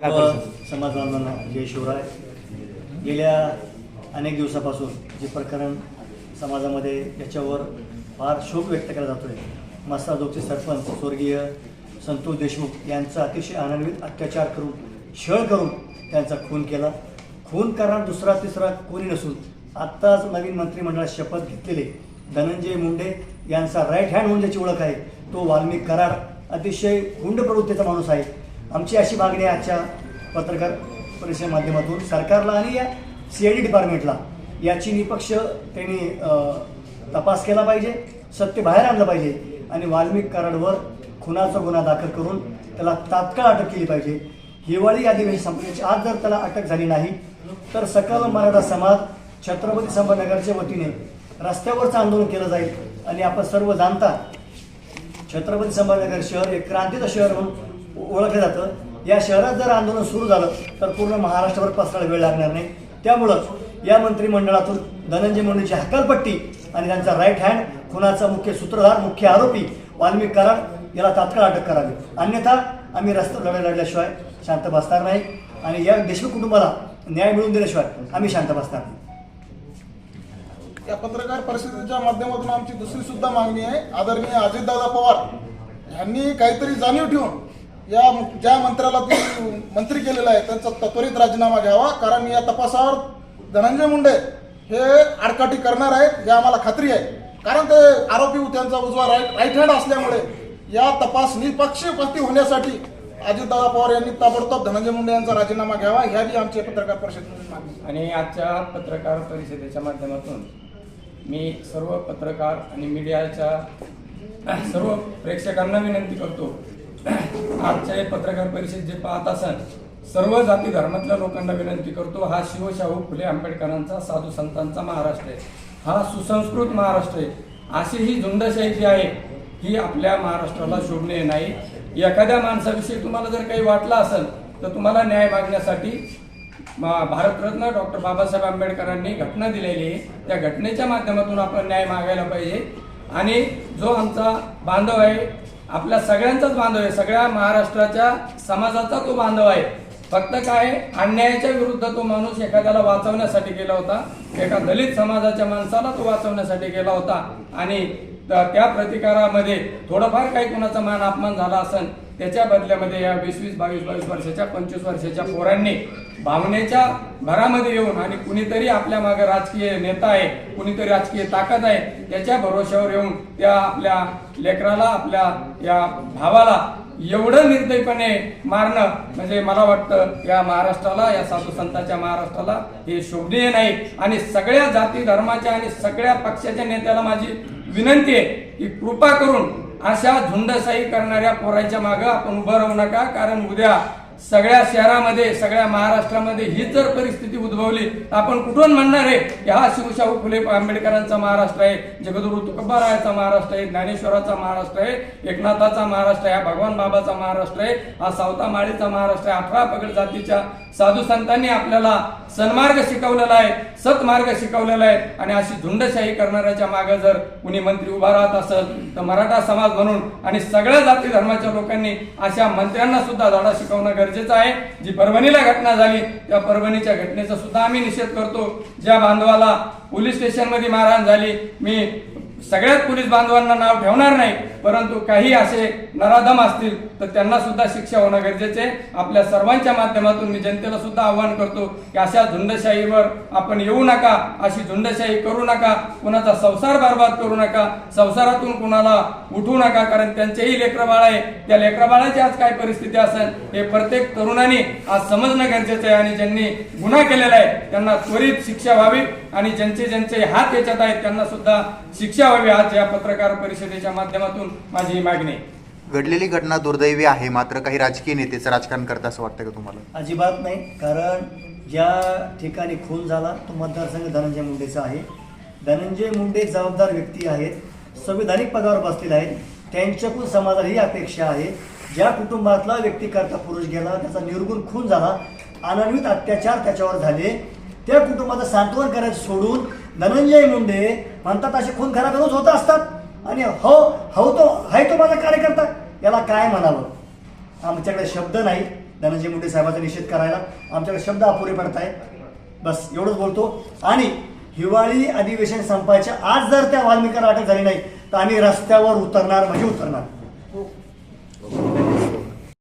समाज बांधवांना जय शिवराय गेल्या अनेक दिवसापासून जे प्रकरण समाजामध्ये याच्यावर फार शोक व्यक्त केला जातोय. मसाजोगचे सरपंच स्वर्गीय संतोष देशमुख यांचा अतिशय अनन्वित अत्याचार करून छळ करून त्यांचा खून केला. खून करणार दुसरा तिसरा कोणी नसून आत्ताच नवीन मंत्रिमंडळात शपथ घेतलेले धनंजय मुंडे यांचा राईट हँड म्हणून ज्याची ओळख आहे तो वाल्मिक कराड अतिशय गुंड प्रवृत्तीचा माणूस आहे. आमची अशी मागणी आहे आजच्या पत्रकार परिषद माध्यमातून सरकारला आणि या सी आय डी डिपार्टमेंटला याची निपक्ष त्यांनी तपास केला पाहिजे सत्य बाहेर आणलं पाहिजे आणि वाल्मिक कराडवर खुनाचा गुन्हा दाखल करून त्याला तात्काळ अटक केली पाहिजे. हिवाळी अधिवेशन संपण्याची आज जर त्याला अटक झाली नाही तर सकल मराठा समाज छत्रपती संभाजीनगरच्या वतीने रस्त्यावरचं आंदोलन केलं जाईल आणि आपण सर्व जाणता छत्रपती संभाजीनगर शहर हे क्रांतीचं शहर म्हणून ओळखलं जातं. या शहरात जर आंदोलन सुरू झालं तर पूर्ण महाराष्ट्रभर पसरायला वेळ लागणार नाही. त्यामुळंच या मंत्रिमंडळातून धनंजय मुंडेची हकालपट्टी आणि त्यांचा राईट हँड खुनाचा मुख्य सूत्रधार मुख्य आरोपी वाल्मिक कराड याला तात्काळ अटक करावी. अन्यथा आम्ही रस्ता लढाई लढल्याशिवाय शांत बसणार नाही आणि या देशमुख कुटुंबाला न्याय मिळवून दिल्याशिवाय आम्ही शांत बसणार नाही. या पत्रकार परिषदेच्या माध्यमातून आमची दुसरी सुद्धा मागणी आहे. आदरणीय अजितदादा पवार यांनी काहीतरी जाणीव ठेवून या ज्या मंत्र्याला मंत्री केलेला आहे त्यांचा त्वरित राजीनामा घ्यावा कारण या तपासावर धनंजय मुंडे हे आडकाठी करणार आहेत हे आम्हाला खात्री आहे. कारण ते आरोपी त्यांचा उजवा राईट राईट हँड असल्यामुळे या तपास निपक्षपाती होण्यासाठी अजितदादा पवार यांनी ताबडतोब धनंजय मुंडे यांचा राजीनामा घ्यावा ह्याही आमची पत्रकार परिषदेची मागणी आणि आजच्या पत्रकार परिषदेच्या माध्यमातून मी सर्व पत्रकार आणि मीडियाच्या सर्व प्रेक्षकांना विनंती करतो आजच्या पत्रकार परिषद जे पाहत असाल सर्व जाती धर्मातल्या लोकांना विनंती करतो हा शिवशाहू फुले आंबेडकरांचा साधू संतांचा महाराष्ट्र आहे. हा सुसंस्कृत महाराष्ट्र आहे. अशी ही झुंडशाही जी आहे ही आपल्या महाराष्ट्राला शोभनीय नाही. एखाद्या माणसाविषयी तुम्हाला जर काही वाटलं असेल तर तुम्हाला न्याय मागण्यासाठी भारतरत्न डॉक्टर बाबासाहेब आंबेडकरांनी घटना दिलेली आहे. त्या घटनेच्या माध्यमातून आपण न्याय मागायला पाहिजे. आणि जो आमचा बांधव आहे आपल्या सगळ्यांचाच बांधव आहे. सगळ्या महाराष्ट्राच्या समाजाचा तो बांधव आहे. फक्त काय अन्यायाच्या विरुद्ध तो माणूस एखाद्याला वाचवण्यासाठी गेला होता. एका दलित समाजाच्या माणसाला तो वाचवण्यासाठी गेला होता. आणि त्या प्रतिकारामध्ये थोडंफार काही कुणाचा मान अपमान झाला असेल त्याच्या बदल्यामध्ये या वीस वीस बावीस बावीस वर्षाच्या पंचवीस वर्षाच्या पोरांनी भावनेच्या भरामध्ये येऊन आणि कुणीतरी आपल्या मागे राजकीय नेता आहे कुणीतरी राजकीय ताकद आहे त्याच्या भरोश्यावर येऊन त्या आपल्या लेकराला आपल्या या भावाला एवढं निर्दयपणे मारणं म्हणजे मला वाटतं या महाराष्ट्राला या साधू संतांच्या महाराष्ट्राला हे शोभनीय नाही. आणि सगळ्या जाती धर्माच्या आणि सगळ्या पक्षाच्या नेत्याला माझी विनंती आहे की कृपा करून अशा झुंडशाही करणाऱ्या पोरांच्या मागं आपण उभं राहू नका. कारण उद्या सगळ्या शहरामध्ये सगळ्या महाराष्ट्रामध्ये ही जर परिस्थिती उद्भवली तर आपण कुठून म्हणणार आहे की हा शिवशाहू फुले आंबेडकरांचा महाराष्ट्र आहे जगदुरु तुकबारायाचा महाराष्ट्र आहे ज्ञानेश्वराचा महाराष्ट्र आहे एकनाथाचा महाराष्ट्र आहे हा भगवान बाबाचा महाराष्ट्र आहे हा सावता माळीचा महाराष्ट्र आहे अठरा पगड जातीच्या साधू संतांनी आपल्याला सन्मार्ग शिकवलेला आहे सतमार्ग शिकवलेला आहे आणि अशी झुंडशाही करणाऱ्याच्या मागे जर कुणी मंत्री उभा राहत असेल तर मराठा समाज म्हणून आणि सगळ्या जाती धर्माच्या लोकांनी अशा मंत्र्यांना सुद्धा धडा शिकवणं गरजेचं आहे. जी परभणीला घटना झाली त्या परभणीच्या घटनेचा सुद्धा आम्ही निषेध करतो. ज्या बांधवाला पोलीस स्टेशनमध्ये मारहाण झाली मी सगळ्याच पोलीस बांधवांना नाव ठेवणार नाही परंतु काही असे नराधम असतील तर त्यांना सुद्धा शिक्षा होणं गरजेचे आहे. आपल्या सर्वांच्या माध्यमातून मी जनतेला सुद्धा आवाहन करतो की अशा झुंडशाहीवर आपण येऊ नका अशी झुंडशाही करू नका कुणाचा संसार बर्बाद करू नका संसारातून कुणाला उठू नका कारण त्यांचेही लेकरबाळ आहे. त्या लेकरबाळाची आज काय परिस्थिती असेल हे प्रत्येक तरुणाने आज समजणं गरजेचं आहे आणि ज्यांनी गुन्हा केलेला आहे त्यांना त्वरित शिक्षा व्हावी. आणि ज्यांचे ज्यांचे हात याच्यात आहेत त्यांना सुद्धा शिक्षा व्हावी आज या पत्रकार परिषदेच्या माध्यमातून माझी ही मागणी आहे. घडलेली घटना दुर्दैवी आहे. मात्र काही राजकीय नेतेचं राजकारण करतं असं वाटतं का तुम्हाला? अजिबात नाही. कारण ज्या ठिकाणी खून झाला तो मतदारसंघ धनंजय मुंडेचा आहे. धनंजय मुंडे जबाबदार व्यक्ती आहेत. संविधानिक पदावर बसलेले आहेत. त्यांच्याकडून समाजाला ही अपेक्षा आहे. ज्या कुटुंबातला व्यक्ती करता पुरुष गेला त्याचा निर्गुण खून झाला अनन्वित अत्याचार त्याच्यावर झाले. त्या कुटुंबाचं सांत्वन करायचं सोडून धनंजय मुंडे म्हणतात असे खून खराबच होत असतात. आणि हो हो तो हाय तो माझा कार्यकर्ता. याला काय म्हणावं? आमच्याकडे शब्द नाही धनंजय मुंडे साहेबाचा निषेध करायला. आमच्याकडे शब्द अपुरे पडत आहे बस एवढंच बोलतो. आणि हिवाळी अधिवेशन संपायच्या आज जर त्या वाल्मिकांना अटक झाली नाही तर आम्ही रस्त्यावर उतरणार म्हणजे उतरणार.